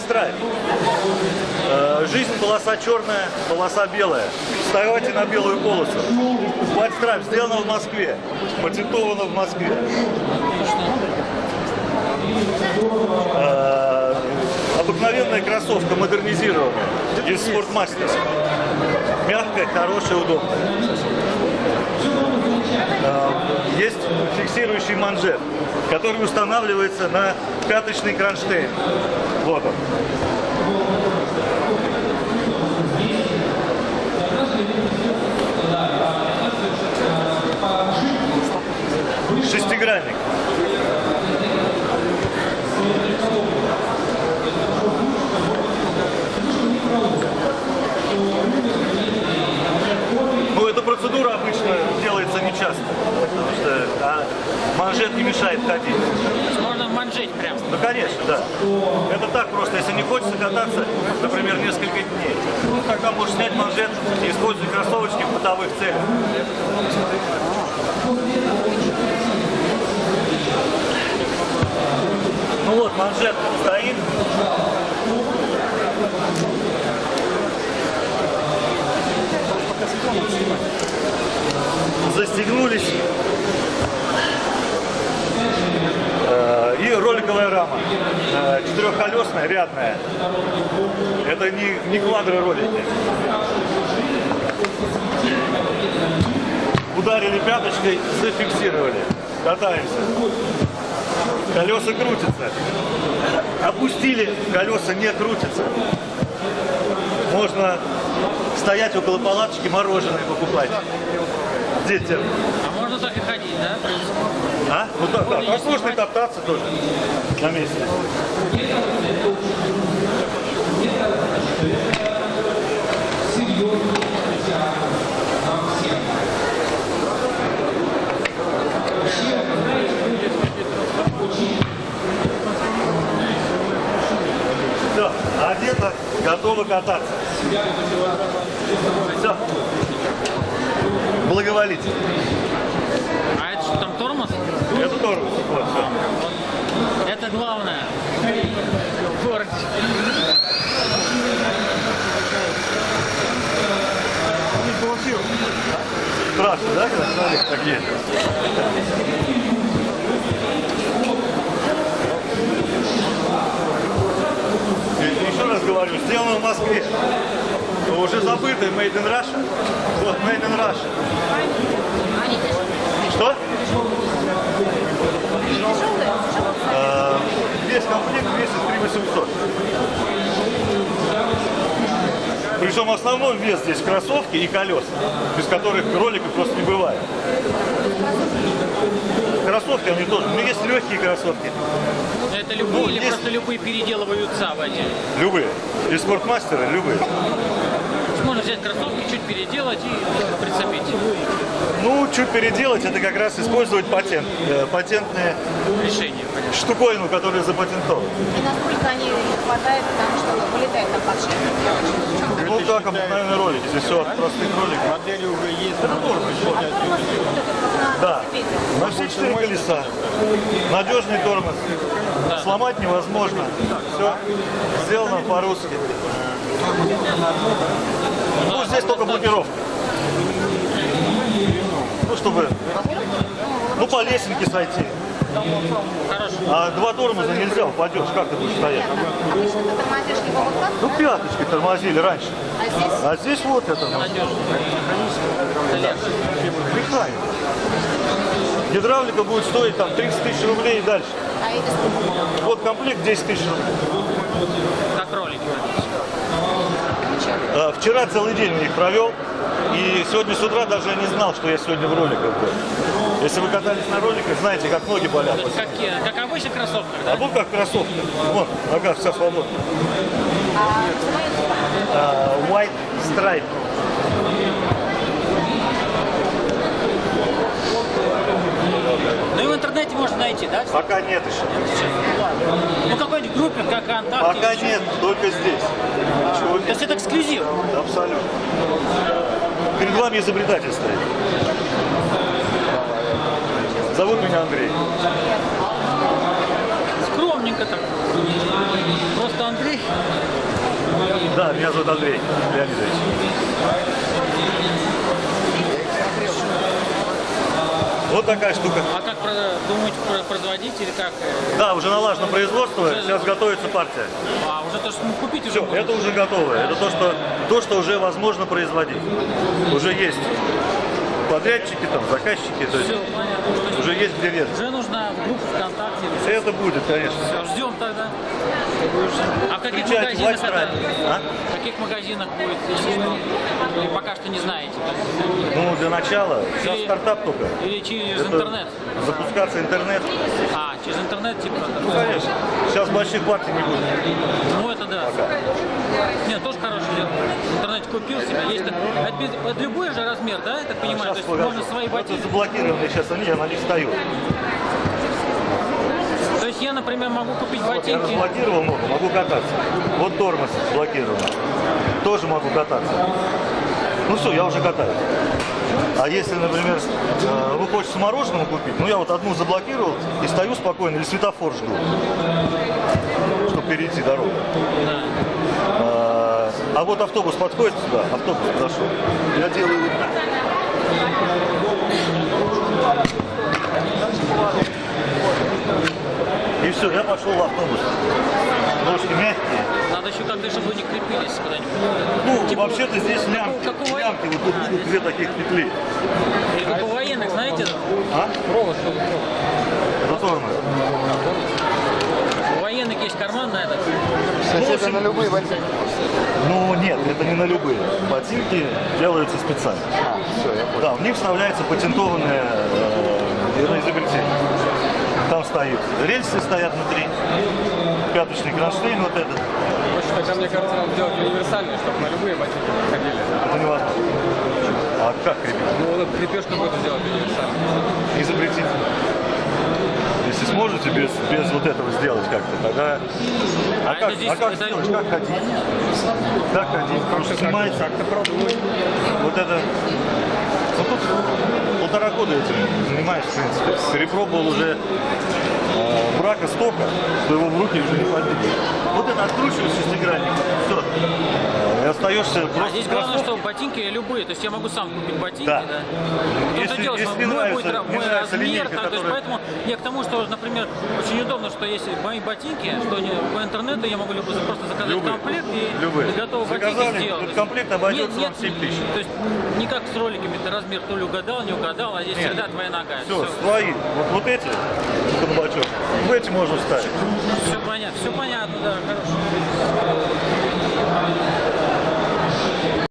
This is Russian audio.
Stripe. Э, Жизнь полоса черная, полоса белая. Вставайте на белую полосу. Stripe сделано в Москве. Патентовано в Москве. Э, Обыкновенная кроссовка модернизированная из спортмастера. Мягкая, хорошая, удобная. Есть фиксирующий манжет, который устанавливается на пяточный кронштейн. Вот он. Шестигранник. Ну, эта процедура обычно делается нечасто, а, манжет не мешает ходить. Можно в манжете прям. Ну, конечно, да. Это так просто, если не хочется кататься, например, несколько дней, ну, тогда можешь снять манжет и использовать кроссовочки в бытовых целях. Ну вот, манжет стоит. Застегнулись. Э, И роликовая рама. Э, Четырехколесная, рядная. Это не, не квадроролики. Ударили пяточкой, зафиксировали. Катаемся. Колеса крутятся. Опустили, колеса не крутятся. Можно стоять около палаточки, мороженое покупать. Детям. А можно так и ходить, да? А? Ну да, да. А можно и топтаться тоже на месте. Все, одето, готово кататься. Все. Благоволите. А это что, там тормоз? Это тормоз. Вот, всё. Это главное. В городе. Страшно, да, когда человек так едет? Еще раз говорю, сделано в Москве. Уже забытый Made in Russia. Вот, Made in Russia. Что? Э, Весь комплект весит 3800. Причем основной вес здесь кроссовки и колеса, без которых роликов просто не бывает. Кроссовки они тоже. Ну, есть легкие кроссовки, Это любые Ну, или есть- просто любые переделываются в эти? любые. И спортмастеры любые. Можно взять кроссовки, чуть переделать и прицепить. Ну, чуть переделать, это как раз использовать патент. Э, Патентные Решение, понятно. Штуковину, которые запатентованы. И насколько они хватает, потому что вылетает там подшипник. Ну, как обыкновенный ролик. Здесь все от простых роликов. Модели уже есть. А тормоз вот этот Да. На все четыре колеса. Надежный тормоз. Сломать невозможно. Все сделано по-русски. Ну, здесь только блокировка. Ну, чтобы... Ну, по лесенке сойти. А два тормоза нельзя, упадешь. Как ты будешь стоять? Ну, пяточкой тормозили раньше. а здесь А здесь вот это. Механика. Гидравлика будет стоить там 30 тысяч рублей и дальше. а? Вот комплект 10 тысяч рублей. Как ролики. А, Вчера целый день у них провел, и сегодня с утра даже не знал, что я сегодня в роликах был. Если вы катались на роликах, знаете, как ноги болят. Есть как, э, как обычно кроссовках, да? А вот как кроссовки. Вон, нога вся свободна. А А, White Stripe. Ну и в интернете можно найти, да? Пока нет еще. Ну какой-нибудь группе, как ВКонтакте. Пока нет, только здесь. Ничего То есть это эксклюзив. Абсолютно. Перед вами изобретатель стоит. Зовут меня Андрей. Скромненько. Так. Просто Андрей. Да, меня зовут Андрей Леонидович. Вот такая штука. А как думаете про- производить или как? Да, уже налажено производство, сейчас готовится партия. А уже то, что купить уже Все, это уже готовое. Это то, что, то, что уже возможно производить. Уже есть подрядчики, там, заказчики, то есть Все, понятно. Уже есть где резать. Уже нужна группа ВКонтакте. Это будет, конечно. Все, ждем тогда. А в каких Включайте магазинах это? А? В каких магазинах будет? Или пока что не знаете? Ну, для начала, сейчас Или- стартап только. Или через Это интернет? Запускаться интернет. А, через интернет типа? Ну, конечно. Сейчас больших партий не будет. Ну это да. Нет, тоже интернете купил себе. Есть, это, это любой же размер, да, я так понимаю? То Сейчас есть покажу. можно свои Вот ботинки. заблокированные сейчас они, я на них стою. То есть я, например, могу купить Я ботинки. разблокировал ногу, могу кататься. Вот тормоз блокирован. Тоже могу кататься. Ну все, я уже катаюсь. А если, например, э, вы хочется мороженого купить, ну я вот одну заблокировал и стою спокойно, или светофор жду, чтобы перейти дорогу. А, А вот автобус подходит сюда, автобус подошел. Я делаю вот. И все, я пошел в автобус. Ножки мягкие. Надо еще как-то, чтобы не крепились куда-нибудь. Ну, Типа, вообще-то здесь лямки. как у Лямки, вот тут будут две таких петли. Или как у военных, знаете, А? Провод, что тормоз. у военных есть карман на этот. То есть это на любые ботинки. Ну нет, это не на любые. Ботинки делаются специально. А, все, я понял. Да, в них вставляется патентованное э, изобретение. Там стоит рельсы стоят внутри, пяточный кронштейн вот этот. В общем, тогда, мне кажется, надо делать универсальные, чтобы на любые ботинки подходили. Это невозможно. А как крепить? Ну, крепеж какой-то сделать универсальный. Изобретите. Сможете без, без вот этого сделать как-то, тогда... А, А как, это здесь- а как это- сделать? Как ходить? Как ходить? Просто снимаете. Как-то пробовать. Вот это... Ну тут полтора года этим занимаюсь, в принципе. Перепробовал уже э, брака столько, что его в руки уже не подвигать. Вот это откручиваешь шестигранник, все. И остаешься А просто здесь главное, что ботинки любые, то есть я могу сам купить ботинки, Да. да. Если- дело, если мой нравится- будет мой нравится размер, линейка, так, то есть которая- поэтому я к тому, что, например, очень удобно, что если мои ботинки, что они по интернету я могу просто заказать Любые. комплект и Любые. ботинки Заказали, сделать. этот комплект обойдется нет, вам 7 тысяч. То есть не как с роликами, ты размер то ли угадал, не угадал, а здесь Нет. всегда твоя нога. Все, свои. Вот, вот эти, под бачок, в эти можно вставить. все понятно, все понятно, да, хорошо.